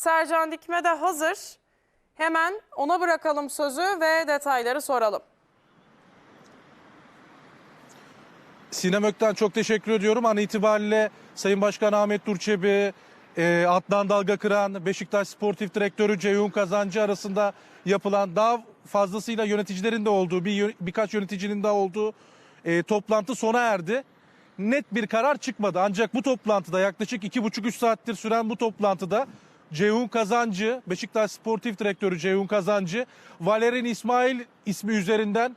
Sercan Dikme de hazır. Hemen ona bırakalım sözü ve detayları soralım. Sinem Ökten çok teşekkür ediyorum. An itibariyle Sayın Başkan Ahmet Durçebi, e, Adnan Dalga Kıran, Beşiktaş Sportif Direktörü Ceyhun Kazancı arasında yapılan daha fazlasıyla yöneticilerin de olduğu, bir birkaç yöneticinin de olduğu e, toplantı sona erdi. Net bir karar çıkmadı. Ancak bu toplantıda yaklaşık iki buçuk üç saattir süren bu toplantıda Ceyhun Kazancı, Beşiktaş Sportif Direktörü Ceyhun Kazancı, Valerian İsmail ismi üzerinden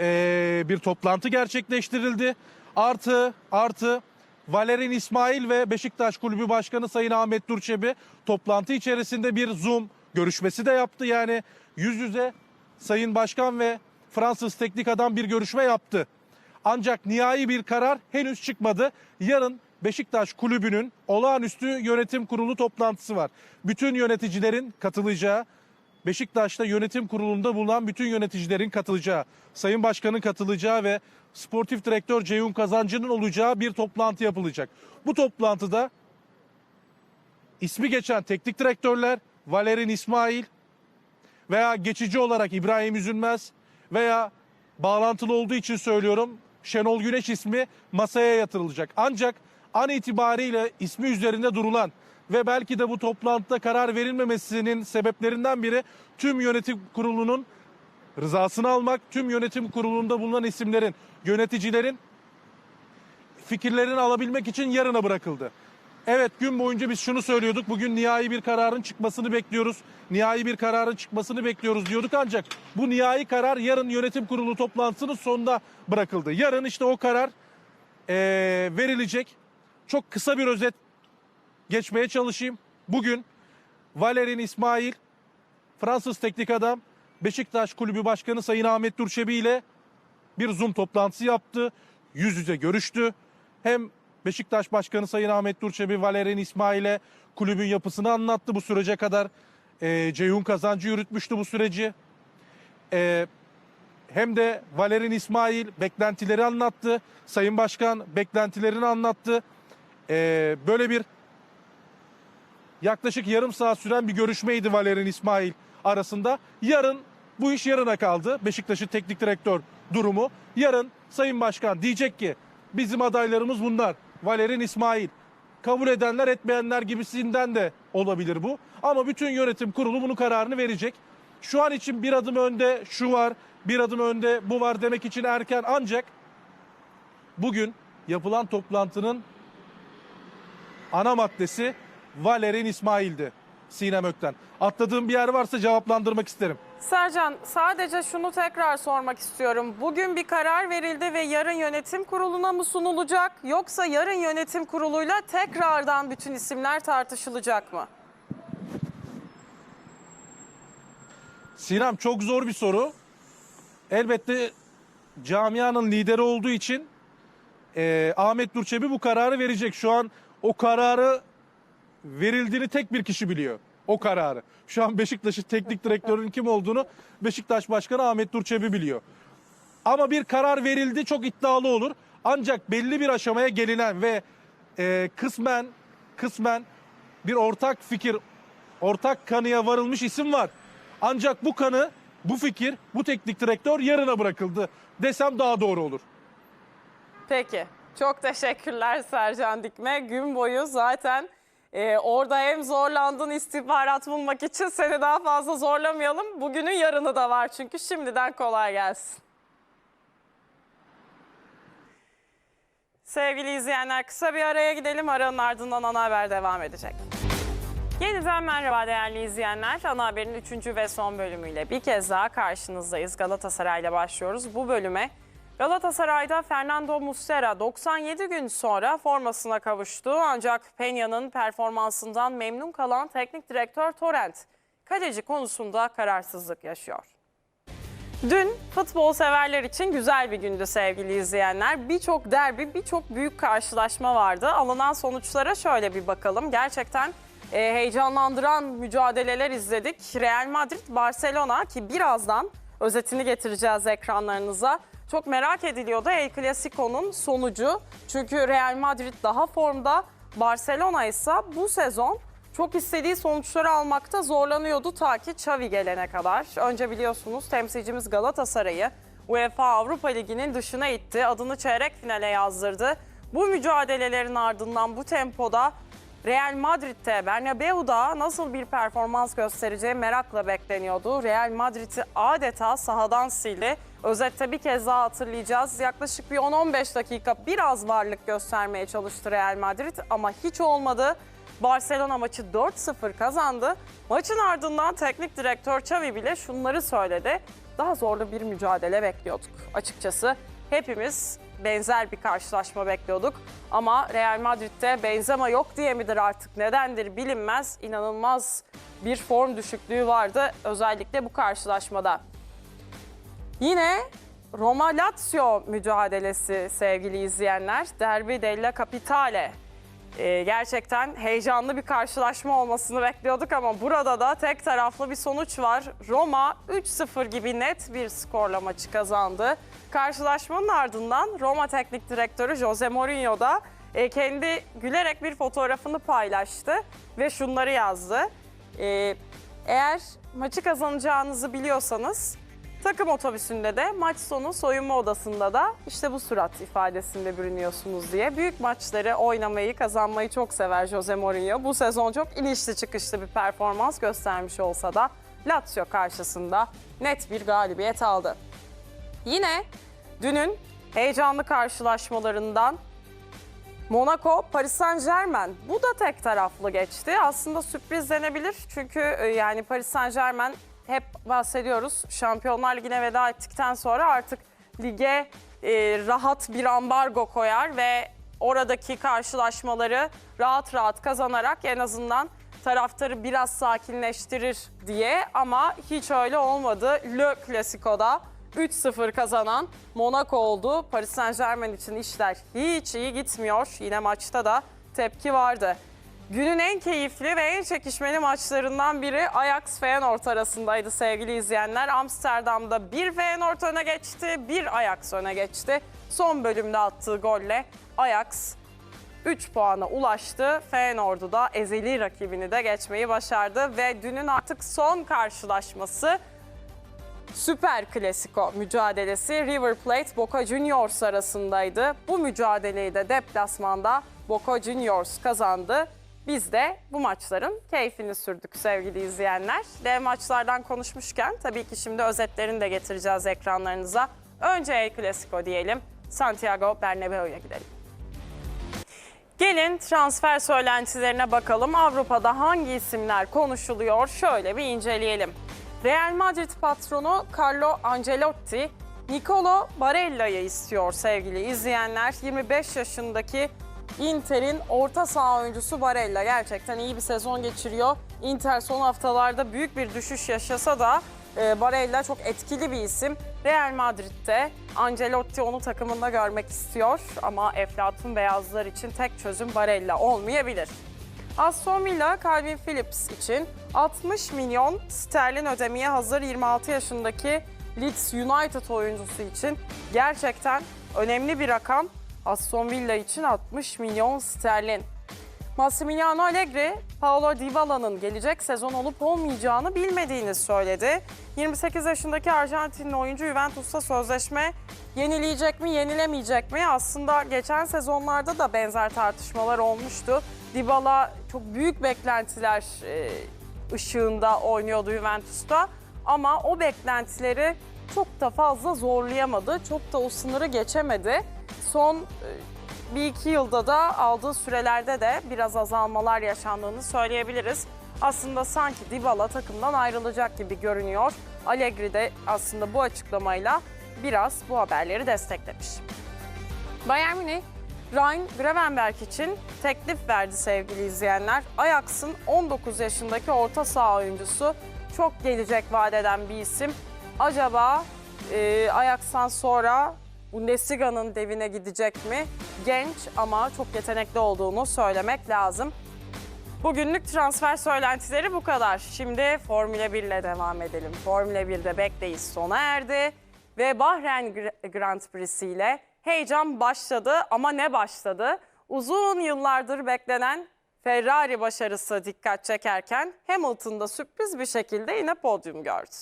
ee, bir toplantı gerçekleştirildi. Artı artı Valerian İsmail ve Beşiktaş Kulübü Başkanı Sayın Ahmet Durçebi toplantı içerisinde bir Zoom görüşmesi de yaptı. Yani yüz yüze Sayın Başkan ve Fransız teknik adam bir görüşme yaptı. Ancak nihai bir karar henüz çıkmadı. Yarın Beşiktaş Kulübü'nün olağanüstü yönetim kurulu toplantısı var. Bütün yöneticilerin katılacağı, Beşiktaş'ta yönetim kurulunda bulunan bütün yöneticilerin katılacağı, Sayın Başkan'ın katılacağı ve sportif direktör Ceyhun Kazancı'nın olacağı bir toplantı yapılacak. Bu toplantıda ismi geçen teknik direktörler Valerian İsmail veya geçici olarak İbrahim Üzülmez veya bağlantılı olduğu için söylüyorum Şenol Güneş ismi masaya yatırılacak. Ancak an itibariyle ismi üzerinde durulan ve belki de bu toplantıda karar verilmemesinin sebeplerinden biri tüm yönetim kurulunun rızasını almak, tüm yönetim kurulunda bulunan isimlerin, yöneticilerin fikirlerini alabilmek için yarına bırakıldı. Evet gün boyunca biz şunu söylüyorduk. Bugün nihai bir kararın çıkmasını bekliyoruz. Nihai bir kararın çıkmasını bekliyoruz diyorduk ancak bu nihai karar yarın yönetim kurulu toplantısının sonunda bırakıldı. Yarın işte o karar eee, verilecek. Çok kısa bir özet geçmeye çalışayım. Bugün Valerian İsmail, Fransız teknik adam, Beşiktaş Kulübü Başkanı Sayın Ahmet Durçebi ile bir Zoom toplantısı yaptı. Yüz yüze görüştü. Hem Beşiktaş Başkanı Sayın Ahmet Durçebi, Valerian İsmail'e kulübün yapısını anlattı bu sürece kadar. Ee, Ceyhun Kazancı yürütmüştü bu süreci. Ee, hem de Valerian İsmail beklentileri anlattı. Sayın Başkan beklentilerini anlattı. Ee, böyle bir yaklaşık yarım saat süren bir görüşmeydi Valerian İsmail arasında. Yarın bu iş yarına kaldı. Beşiktaş'ın teknik direktör durumu. Yarın Sayın Başkan diyecek ki bizim adaylarımız bunlar. Valerian İsmail. Kabul edenler etmeyenler gibisinden de olabilir bu. Ama bütün yönetim kurulu bunun kararını verecek. Şu an için bir adım önde şu var, bir adım önde bu var demek için erken ancak bugün yapılan toplantının ana maddesi Valerian İsmail'di Sinem Ökten. Atladığım bir yer varsa cevaplandırmak isterim. Sercan sadece şunu tekrar sormak istiyorum. Bugün bir karar verildi ve yarın yönetim kuruluna mı sunulacak yoksa yarın yönetim kuruluyla tekrardan bütün isimler tartışılacak mı? Sinem çok zor bir soru. Elbette camianın lideri olduğu için eee, Ahmet Durçebi bu kararı verecek. Şu an o kararı verildiğini tek bir kişi biliyor. O kararı. Şu an Beşiktaş'ın teknik direktörünün kim olduğunu Beşiktaş Başkanı Ahmet Durçebi biliyor. Ama bir karar verildi çok iddialı olur. Ancak belli bir aşamaya gelinen ve e, kısmen kısmen bir ortak fikir, ortak kanıya varılmış isim var. Ancak bu kanı, bu fikir, bu teknik direktör yarına bırakıldı desem daha doğru olur. Peki. Çok teşekkürler Sercan Dikme. Gün boyu zaten e, orada hem zorlandın istihbarat bulmak için seni daha fazla zorlamayalım. Bugünün yarını da var çünkü şimdiden kolay gelsin. Sevgili izleyenler kısa bir araya gidelim. Aranın ardından ana haber devam edecek. Yeniden merhaba değerli izleyenler. Ana haberin 3. ve son bölümüyle bir kez daha karşınızdayız. Galatasaray'la başlıyoruz. Bu bölüme Galatasaray'da Fernando Muslera 97 gün sonra formasına kavuştu. Ancak Peña'nın performansından memnun kalan teknik direktör Torrent, kaleci konusunda kararsızlık yaşıyor. Dün futbol severler için güzel bir gündü sevgili izleyenler. Birçok derbi, birçok büyük karşılaşma vardı. Alınan sonuçlara şöyle bir bakalım. Gerçekten e, heyecanlandıran mücadeleler izledik. Real Madrid, Barcelona ki birazdan özetini getireceğiz ekranlarınıza. Çok merak ediliyordu El Clasico'nun sonucu. Çünkü Real Madrid daha formda, Barcelona ise bu sezon çok istediği sonuçları almakta zorlanıyordu ta ki Xavi gelene kadar. Önce biliyorsunuz temsilcimiz Galatasaray'ı UEFA Avrupa Ligi'nin dışına itti. Adını çeyrek finale yazdırdı. Bu mücadelelerin ardından bu tempoda Real Madrid'de Bernabeu'da nasıl bir performans göstereceği merakla bekleniyordu. Real Madrid'i adeta sahadan sildi. Özette bir kez daha hatırlayacağız. Yaklaşık bir 10-15 dakika biraz varlık göstermeye çalıştı Real Madrid ama hiç olmadı. Barcelona maçı 4-0 kazandı. Maçın ardından teknik direktör Xavi bile şunları söyledi. Daha zorlu bir mücadele bekliyorduk. Açıkçası hepimiz benzer bir karşılaşma bekliyorduk. Ama Real Madrid'de Benzema yok diye midir artık nedendir bilinmez. İnanılmaz bir form düşüklüğü vardı özellikle bu karşılaşmada. Yine Roma-Lazio mücadelesi sevgili izleyenler. Derbi della Capitale. Ee, gerçekten heyecanlı bir karşılaşma olmasını bekliyorduk ama burada da tek taraflı bir sonuç var. Roma 3-0 gibi net bir skorla maçı kazandı. Karşılaşmanın ardından Roma Teknik Direktörü Jose Mourinho da e, kendi gülerek bir fotoğrafını paylaştı ve şunları yazdı. Ee, eğer maçı kazanacağınızı biliyorsanız takım otobüsünde de maç sonu soyunma odasında da işte bu surat ifadesinde bürünüyorsunuz diye. Büyük maçları oynamayı, kazanmayı çok sever Jose Mourinho. Bu sezon çok inişli çıkışlı bir performans göstermiş olsa da Lazio karşısında net bir galibiyet aldı. Yine dünün heyecanlı karşılaşmalarından Monaco, Paris Saint Germain. Bu da tek taraflı geçti. Aslında sürpriz denebilir. Çünkü e, yani Paris Saint Germain hep bahsediyoruz. Şampiyonlar Ligi'ne veda ettikten sonra artık lige e, rahat bir ambargo koyar ve oradaki karşılaşmaları rahat rahat kazanarak en azından taraftarı biraz sakinleştirir diye ama hiç öyle olmadı. Le Clasico'da 3-0 kazanan Monaco oldu. Paris Saint Germain için işler hiç iyi gitmiyor. Yine maçta da tepki vardı. Günün en keyifli ve en çekişmeli maçlarından biri Ajax Feyenoord arasındaydı sevgili izleyenler. Amsterdam'da bir Feyenoord öne geçti, bir Ajax öne geçti. Son bölümde attığı golle Ajax 3 puana ulaştı. Feyenoord'u da ezeli rakibini de geçmeyi başardı ve dünün artık son karşılaşması Süper Klasiko mücadelesi River Plate Boca Juniors arasındaydı. Bu mücadeleyi de deplasmanda Boca Juniors kazandı. Biz de bu maçların keyfini sürdük sevgili izleyenler. Dev maçlardan konuşmuşken tabii ki şimdi özetlerini de getireceğiz ekranlarınıza. Önce El Clasico diyelim. Santiago Bernabeu'ya gidelim. Gelin transfer söylentilerine bakalım. Avrupa'da hangi isimler konuşuluyor? Şöyle bir inceleyelim. Real Madrid patronu Carlo Ancelotti, Nicolo Barella'yı istiyor sevgili izleyenler. 25 yaşındaki Inter'in orta saha oyuncusu Barella gerçekten iyi bir sezon geçiriyor. Inter son haftalarda büyük bir düşüş yaşasa da e, Barella çok etkili bir isim. Real Madrid'de Ancelotti onu takımında görmek istiyor ama Eflatun Beyazlar için tek çözüm Barella olmayabilir. Aston Villa Calvin Phillips için 60 milyon sterlin ödemeye hazır 26 yaşındaki Leeds United oyuncusu için gerçekten önemli bir rakam. Aston Villa için 60 milyon sterlin. Massimiliano Allegri, Paulo Dybala'nın gelecek sezon olup olmayacağını bilmediğini söyledi. 28 yaşındaki Arjantinli oyuncu Juventus'ta sözleşme yenileyecek mi, yenilemeyecek mi? Aslında geçen sezonlarda da benzer tartışmalar olmuştu. Dybala çok büyük beklentiler e, ışığında oynuyordu Juventus'ta ama o beklentileri çok da fazla zorlayamadı. Çok da o sınırı geçemedi. Son e, bir iki yılda da aldığı sürelerde de biraz azalmalar yaşandığını söyleyebiliriz. Aslında sanki Dybala takımdan ayrılacak gibi görünüyor. Allegri de aslında bu açıklamayla biraz bu haberleri desteklemiş. Bayern Münih, Ryan Gravenberg için teklif verdi sevgili izleyenler. Ajax'ın 19 yaşındaki orta saha oyuncusu çok gelecek vaat eden bir isim. Acaba e, Ajax'tan sonra Bundesliga'nın devine gidecek mi? Genç ama çok yetenekli olduğunu söylemek lazım. Bugünlük transfer söylentileri bu kadar. Şimdi Formula 1 ile devam edelim. Formula 1'de bekleyiş sona erdi ve Bahreyn Gr- Grand Prix'si ile heyecan başladı ama ne başladı? Uzun yıllardır beklenen Ferrari başarısı dikkat çekerken Hamilton da sürpriz bir şekilde yine podyum gördü.